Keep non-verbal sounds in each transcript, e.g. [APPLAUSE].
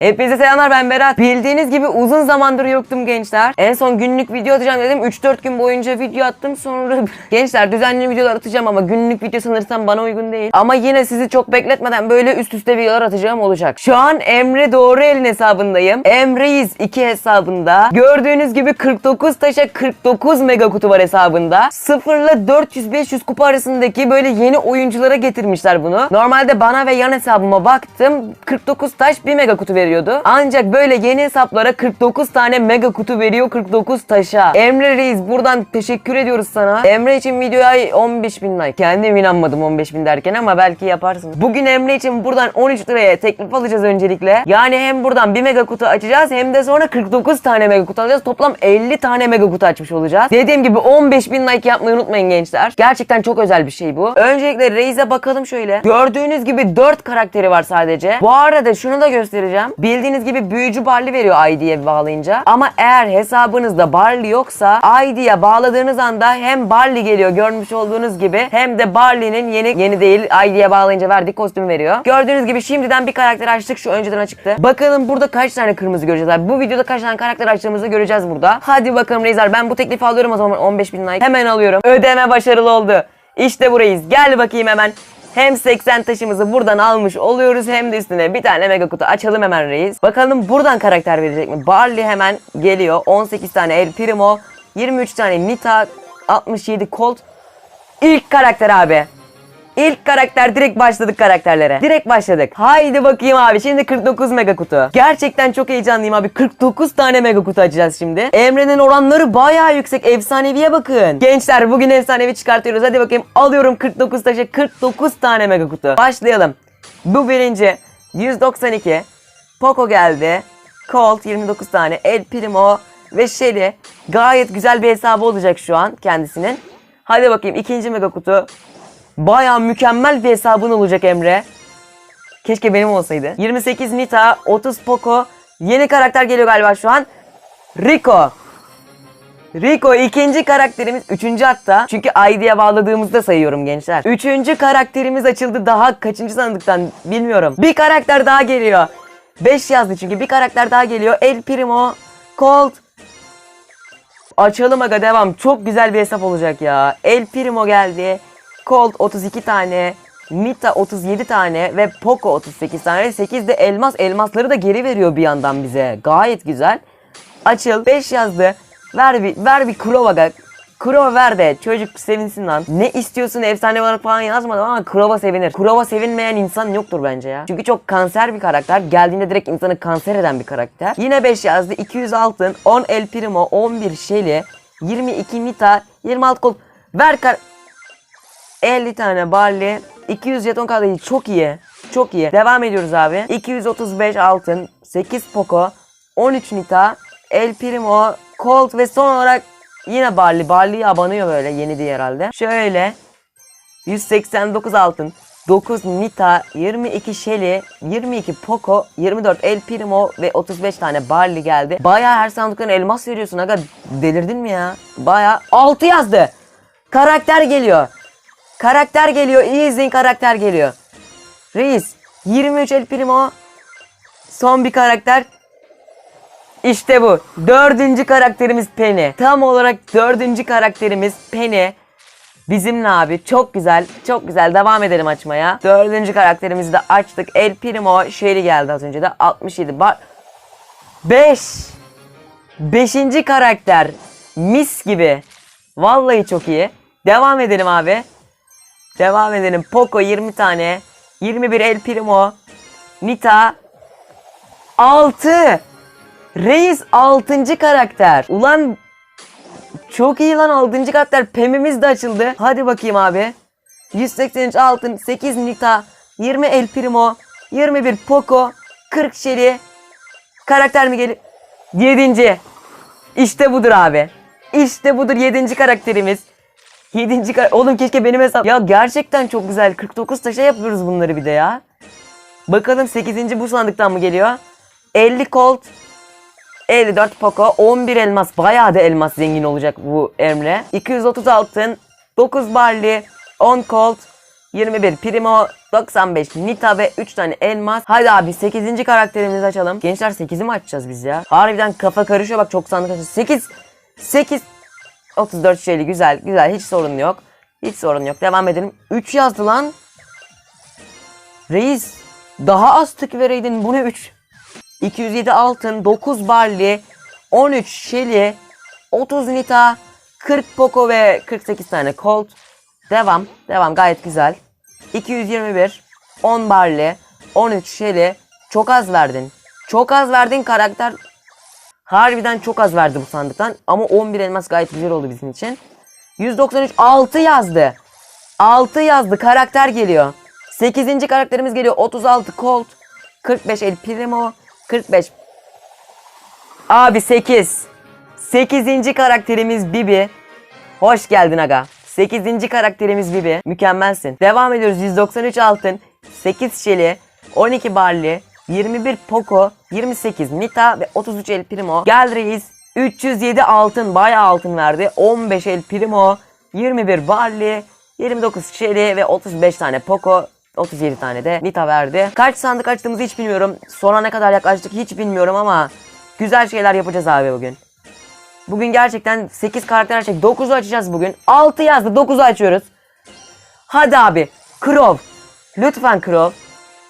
Hepinize selamlar ben Berat. Bildiğiniz gibi uzun zamandır yoktum gençler. En son günlük video atacağım dedim. 3-4 gün boyunca video attım sonra... [LAUGHS] gençler düzenli videolar atacağım ama günlük video sanırsam bana uygun değil. Ama yine sizi çok bekletmeden böyle üst üste videolar atacağım olacak. Şu an Emre Doğru Elin hesabındayım. Emreyiz 2 hesabında. Gördüğünüz gibi 49 taşa 49 mega kutu var hesabında. 0 ile 400-500 kupa arasındaki böyle yeni oyunculara getirmişler bunu. Normalde bana ve yan hesabıma baktım. 49 taş 1 mega kutu veriyordu. Ancak böyle yeni hesaplara 49 tane mega kutu veriyor 49 taşa. Emre Reis buradan teşekkür ediyoruz sana. Emre için videoya 15 bin like. Kendim inanmadım 15 bin derken ama belki yaparsın. Bugün Emre için buradan 13 liraya teklif alacağız öncelikle. Yani hem buradan 1 mega kutu açacağız hem de sonra 49 tane mega kutu alacağız. Toplam 50 tane mega kutu açmış olacağız. Dediğim gibi 15 bin like yapmayı unutmayın gençler. Gerçekten çok özel bir şey bu. Öncelikle Reis'e bakalım şöyle. Gördüğünüz gibi 4 karakteri var sadece. Bu arada şunu da göstereceğim. Bildiğiniz gibi büyücü Barley veriyor ID'ye bağlayınca. Ama eğer hesabınızda Barley yoksa ID'ye bağladığınız anda hem Barley geliyor görmüş olduğunuz gibi hem de Barley'nin yeni yeni değil ID'ye bağlayınca verdiği kostümü veriyor. Gördüğünüz gibi şimdiden bir karakter açtık şu önceden açıktı. Bakalım burada kaç tane kırmızı göreceğiz abi. Bu videoda kaç tane karakter açtığımızı göreceğiz burada. Hadi bakalım Rezar ben bu teklifi alıyorum o zaman 15 bin like. Hemen alıyorum. Ödeme başarılı oldu. İşte burayız. Gel bakayım hemen. Hem 80 taşımızı buradan almış oluyoruz hem de üstüne bir tane mega kutu açalım hemen reis. Bakalım buradan karakter verecek mi? Barley hemen geliyor. 18 tane El Primo, 23 tane Nita, 67 Colt. İlk karakter abi. İlk karakter direkt başladık karakterlere. Direkt başladık. Haydi bakayım abi. Şimdi 49 mega kutu. Gerçekten çok heyecanlıyım abi. 49 tane mega kutu açacağız şimdi. Emre'nin oranları bayağı yüksek. Efsaneviye bakın. Gençler bugün efsanevi çıkartıyoruz. Hadi bakayım. Alıyorum 49 taşı. 49 tane mega kutu. Başlayalım. Bu birinci. 192. Poco geldi. Colt 29 tane. El Primo ve Shelly. Gayet güzel bir hesabı olacak şu an kendisinin. Hadi bakayım ikinci mega kutu. Baya mükemmel bir hesabın olacak Emre. Keşke benim olsaydı. 28 Nita, 30 Poco. Yeni karakter geliyor galiba şu an. Rico. Rico ikinci karakterimiz. Üçüncü hatta. Çünkü ID'ye bağladığımızda sayıyorum gençler. Üçüncü karakterimiz açıldı. Daha kaçıncı sandıktan bilmiyorum. Bir karakter daha geliyor. 5 yazdı çünkü. Bir karakter daha geliyor. El Primo, Colt, Açalım aga devam. Çok güzel bir hesap olacak ya. El Primo geldi. Colt 32 tane. Nita 37 tane ve Poco 38 tane. 8 de elmas. Elmasları da geri veriyor bir yandan bize. Gayet güzel. Açıl. 5 yazdı. Ver bir, ver bir Kurova aga. Kurova ver de çocuk sevinsin lan. Ne istiyorsun efsane olarak falan yazmadım ama Kurova sevinir. Kurova sevinmeyen insan yoktur bence ya. Çünkü çok kanser bir karakter. Geldiğinde direkt insanı kanser eden bir karakter. Yine 5 yazdı. 200 altın. 10 El Primo. 11 Shelly. 22 Nita. 26 Colt. Ver kar... 50 tane Barley. 200 jeton kaldı. Çok iyi. Çok iyi. Devam ediyoruz abi. 235 altın. 8 Poco. 13 Nita. El Primo. Colt ve son olarak yine Barley. Barley'i abanıyor böyle. Yeni diye herhalde. Şöyle. 189 altın. 9 Nita, 22 Shelly, 22 Poco, 24 El Primo ve 35 tane Barley geldi. Baya her sandıktan elmas veriyorsun aga. Delirdin mi ya? Baya 6 yazdı. Karakter geliyor. Karakter geliyor. İyi izleyin karakter geliyor. Reis 23 El Primo. Son bir karakter. İşte bu. Dördüncü karakterimiz Penny. Tam olarak dördüncü karakterimiz Penny. Bizimle abi çok güzel çok güzel devam edelim açmaya. Dördüncü karakterimizi de açtık. El Primo Shelly geldi az önce de 67 bar. 5 Beşinci karakter mis gibi. Vallahi çok iyi. Devam edelim abi. Devam edelim. Poco 20 tane. 21 El Primo. Nita 6 Reis 6. karakter. Ulan çok iyi lan 6. karakter. Pemimiz de açıldı. Hadi bakayım abi. 183 altın, 8 Nita, 20 El Primo, 21 Poco, 40 Shelly. Karakter mi gelir? 7. İşte budur abi. İşte budur 7. karakterimiz. 7. kar Oğlum keşke benim hesap. Ya gerçekten çok güzel. 49 taşa yapıyoruz bunları bir de ya. Bakalım 8. bu sandıktan mı geliyor? 50 Colt, 54 Poco, 11 elmas. Bayağı da elmas zengin olacak bu Emre. 230 altın, 9 Barley, 10 Colt, 21 Primo, 95 Nita ve 3 tane elmas. Hadi abi 8. karakterimizi açalım. Gençler 8'i mi açacağız biz ya? Harbiden kafa karışıyor bak çok sandık açacağız. 8 8 34 şeyli güzel güzel hiç sorun yok. Hiç sorun yok. Devam edelim. 3 yazdı lan. Reis daha az tık vereydin. Bu ne 3? 207 altın, 9 barley, 13 şeli, 30 nita, 40 poco ve 48 tane colt. Devam. Devam gayet güzel. 221, 10 barley, 13 şeli. Çok az verdin. Çok az verdin karakter. Harbiden çok az verdi bu sandıktan. Ama 11 elmas gayet güzel oldu bizim için. 193 6 yazdı. 6 yazdı. Karakter geliyor. 8. karakterimiz geliyor. 36 Colt. 45 El Primo. 45. Abi 8. 8. karakterimiz Bibi. Hoş geldin aga. 8. karakterimiz Bibi. Mükemmelsin. Devam ediyoruz. 193 altın. 8 şeli. 12 barley. 21 Poco, 28 Nita ve 33 El Primo. Gel reis. 307 altın, bayağı altın verdi. 15 El Primo, 21 Barley, 29 Shelly ve 35 tane Poco. 37 tane de Nita verdi. Kaç sandık açtığımızı hiç bilmiyorum. Sona ne kadar yaklaştık hiç bilmiyorum ama güzel şeyler yapacağız abi bugün. Bugün gerçekten 8 karakter açacak. 9'u açacağız bugün. 6 yazdı 9'u açıyoruz. Hadi abi. Krov. Lütfen Krov.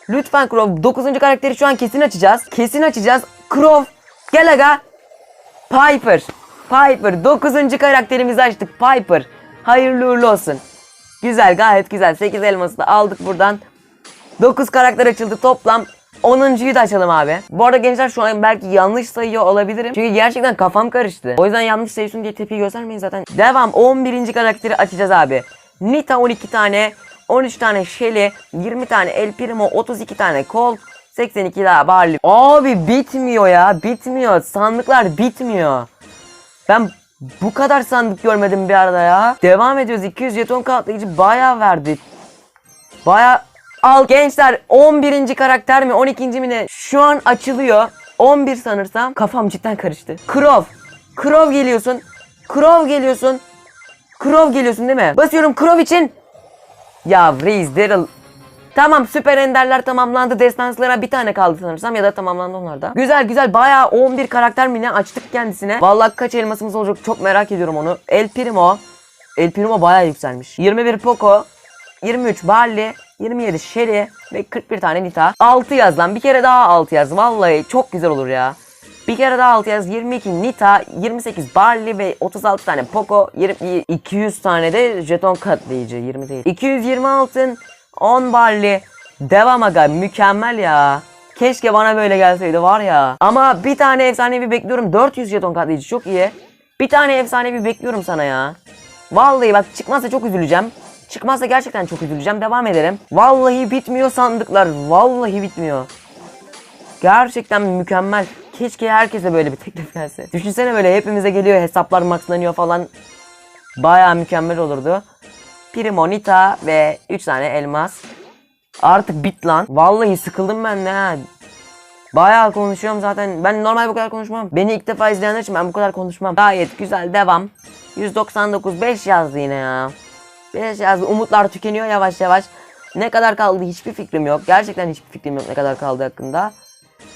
Lütfen Krov. 9. karakteri şu an kesin açacağız. Kesin açacağız. Krov. Gel aga. Piper. Piper. 9. karakterimizi açtık. Piper. Hayırlı uğurlu olsun. Güzel gayet güzel. 8 elması da aldık buradan. 9 karakter açıldı toplam. 10.yu da açalım abi. Bu arada gençler şu an belki yanlış sayıyor olabilirim. Çünkü gerçekten kafam karıştı. O yüzden yanlış sayıyorsun diye tepki göstermeyin zaten. Devam 11. karakteri açacağız abi. Nita 12 tane, 13 tane Shelly, 20 tane El Primo, 32 tane Colt, 82 daha Barley. Abi bitmiyor ya bitmiyor. Sandıklar bitmiyor. Ben bu kadar sandık görmedim bir arada ya. Devam ediyoruz. 200 jeton katlayıcı bayağı verdi. Baya al gençler 11. karakter mi 12. mi ne şu an açılıyor 11 sanırsam kafam cidden karıştı Krov Krov geliyorsun Krov geliyorsun Krov geliyorsun değil mi basıyorum Krov için ya Reis Daryl Tamam süper enderler tamamlandı. Destanslara bir tane kaldı sanırsam ya da tamamlandı onlar da. Güzel güzel bayağı 11 karakter mi ne açtık kendisine. Vallahi kaç elmasımız olacak çok merak ediyorum onu. El Primo. El Primo bayağı yükselmiş. 21 Poco. 23 Barley, 27 Sherry ve 41 tane Nita. 6 yaz lan bir kere daha 6 yaz. Vallahi çok güzel olur ya. Bir kere daha 6 yaz. 22 Nita, 28 Barley ve 36 tane Poco, 20, 200 tane de jeton katlayıcı. 20 değil. 220 altın, 10 Barley. Devam aga mükemmel ya. Keşke bana böyle gelseydi var ya. Ama bir tane efsanevi bekliyorum. 400 jeton katlayıcı çok iyi. Bir tane efsanevi bekliyorum sana ya. Vallahi bak çıkmazsa çok üzüleceğim. Çıkmazsa gerçekten çok üzüleceğim. Devam edelim. Vallahi bitmiyor sandıklar. Vallahi bitmiyor. Gerçekten mükemmel. Keşke herkese böyle bir teklif gelse. Düşünsene böyle hepimize geliyor hesaplar maxlanıyor falan. Baya mükemmel olurdu. Primo, Nita ve 3 tane elmas. Artık bit lan. Vallahi sıkıldım ben de ha. Bayağı konuşuyorum zaten. Ben normal bu kadar konuşmam. Beni ilk defa izleyenler için ben bu kadar konuşmam. Gayet güzel devam. 199 5 yazdı yine ya. 5 yazdı. Umutlar tükeniyor yavaş yavaş. Ne kadar kaldı hiçbir fikrim yok. Gerçekten hiçbir fikrim yok ne kadar kaldı hakkında.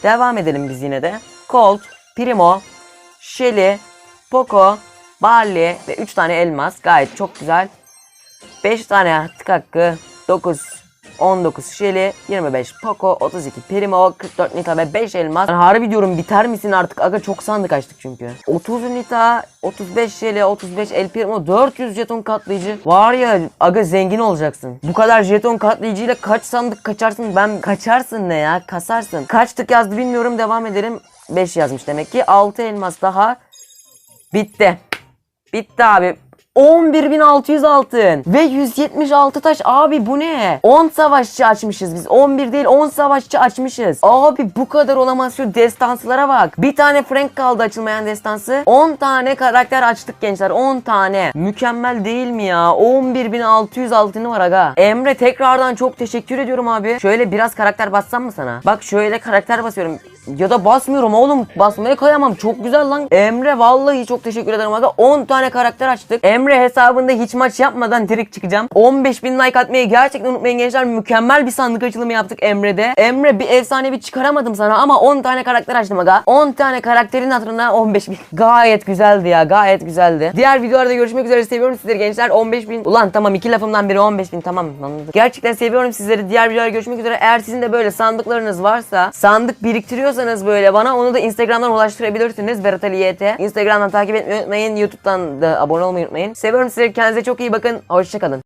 Devam edelim biz yine de. Colt, Primo, Shelly, Poco, Barley ve 3 tane elmas. Gayet çok güzel. 5 tane tık hakkı. 9 19 Shelly, 25 Poco, 32 Primo, 44 Nita ve 5 elmas. Ben harbi diyorum biter misin artık? Aga çok sandık açtık çünkü. 30 Nita, 35 Shelly, 35 El Primo, 400 jeton katlayıcı. Var ya aga zengin olacaksın. Bu kadar jeton katlayıcıyla kaç sandık kaçarsın? Ben kaçarsın ne ya? Kasarsın. Kaç tık yazdı bilmiyorum. Devam edelim. 5 yazmış demek ki. 6 elmas daha. Bitti. Bitti abi. 11.600 altın. Ve 176 taş. Abi bu ne? 10 savaşçı açmışız biz. 11 değil 10 savaşçı açmışız. Abi bu kadar olamaz. Şu destanslara bak. Bir tane Frank kaldı açılmayan destansı. 10 tane karakter açtık gençler. 10 tane. Mükemmel değil mi ya? 11.600 altını var aga. Emre tekrardan çok teşekkür ediyorum abi. Şöyle biraz karakter bassam mı sana? Bak şöyle karakter basıyorum Ya da basmıyorum oğlum. Basmaya kayamam. Çok güzel lan. Emre vallahi çok teşekkür ederim. Aga 10 tane karakter açtık. Emre hesabında hiç maç yapmadan direkt çıkacağım. 15 bin like atmayı gerçekten unutmayın gençler. Mükemmel bir sandık açılımı yaptık Emre'de. Emre bir efsane bir çıkaramadım sana ama 10 tane karakter açtım aga. 10 tane karakterin hatırına 15 bin. Gayet güzeldi ya. Gayet güzeldi. Diğer videolarda görüşmek üzere. Seviyorum sizleri gençler. 15 bin. Ulan tamam iki lafımdan biri 15 bin. Tamam. Gerçekten seviyorum sizleri. Diğer videolarda görüşmek üzere. Eğer sizin de böyle sandıklarınız varsa sandık biriktiriyorsanız böyle bana onu da Instagram'dan ulaştırabilirsiniz. Berat Ali YT. Instagram'dan takip etmeyi unutmayın. YouTube'dan da abone olmayı unutmayın. Seviyorum sizleri. Kendinize çok iyi bakın. Hoşçakalın.